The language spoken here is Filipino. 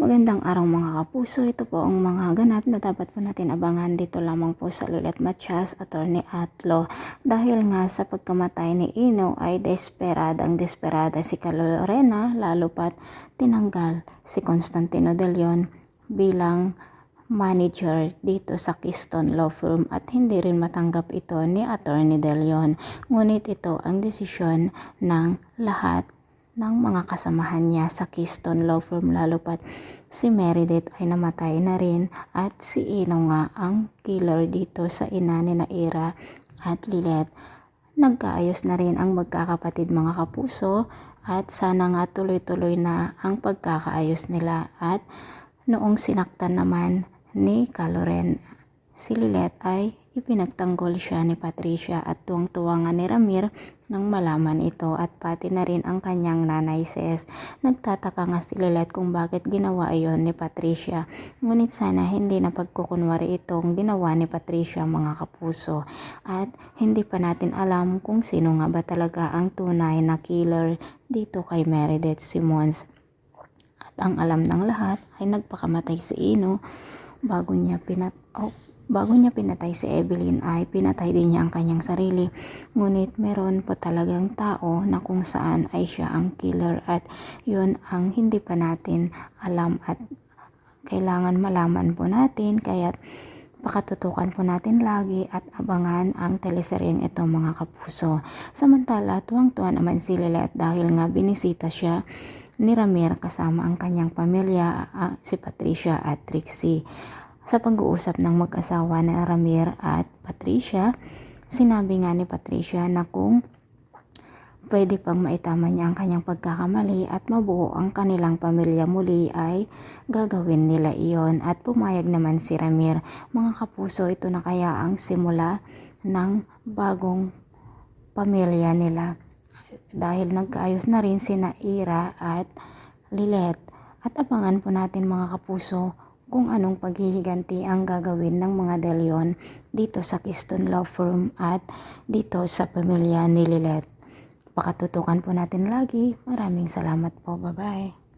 Magandang araw mga kapuso. Ito po ang mga ganap na dapat po natin abangan dito lamang po sa Lilet Matias, Attorney Atlo. Dahil nga sa pagkamatay ni Ino ay desperadang desperada si Calorena lalo pat tinanggal si Constantino De Leon bilang manager dito sa Keystone Law Firm at hindi rin matanggap ito ni Attorney De Leon. Ngunit ito ang desisyon ng lahat ng mga kasamahan niya sa Keystone Law Firm lalo pat si Meredith ay namatay na rin at si Ino nga ang killer dito sa inani na Ira at Lilet. Nagkaayos na rin ang magkakapatid mga kapuso at sana nga tuloy-tuloy na ang pagkakaayos nila at noong sinaktan naman ni Caloren si Lilet ay ipinagtanggol siya ni Patricia at tuwang-tuwa nga ni Ramir nang malaman ito at pati na rin ang kanyang nanay Ses. Nagtataka nga si Lilet kung bakit ginawa iyon ni Patricia. Ngunit sana hindi na pagkukunwari itong ginawa ni Patricia mga kapuso. At hindi pa natin alam kung sino nga ba talaga ang tunay na killer dito kay Meredith Simons. At ang alam ng lahat ay nagpakamatay si Ino bago niya pinat oh, bago niya pinatay si Evelyn ay pinatay din niya ang kanyang sarili. Ngunit meron po talagang tao na kung saan ay siya ang killer at yun ang hindi pa natin alam at kailangan malaman po natin kaya pakatutukan po natin lagi at abangan ang teleseryeng ito mga kapuso. Samantala, tuwang-tuwa naman si Lilet dahil nga binisita siya ni Ramir kasama ang kanyang pamilya, uh, si Patricia at Trixie. Sa pag-uusap ng mag-asawa na Ramir at Patricia, sinabi nga ni Patricia na kung pwede pang maitama niya ang kanyang pagkakamali at mabuo ang kanilang pamilya muli ay gagawin nila iyon at pumayag naman si Ramir. Mga kapuso, ito na kaya ang simula ng bagong pamilya nila dahil nagkaayos na rin sina Ira at Lilet. At abangan po natin mga kapuso kung anong paghihiganti ang gagawin ng mga De dito sa Keystone Law Firm at dito sa pamilya ni Lilet. Pakatutukan po natin lagi. Maraming salamat po. Bye-bye.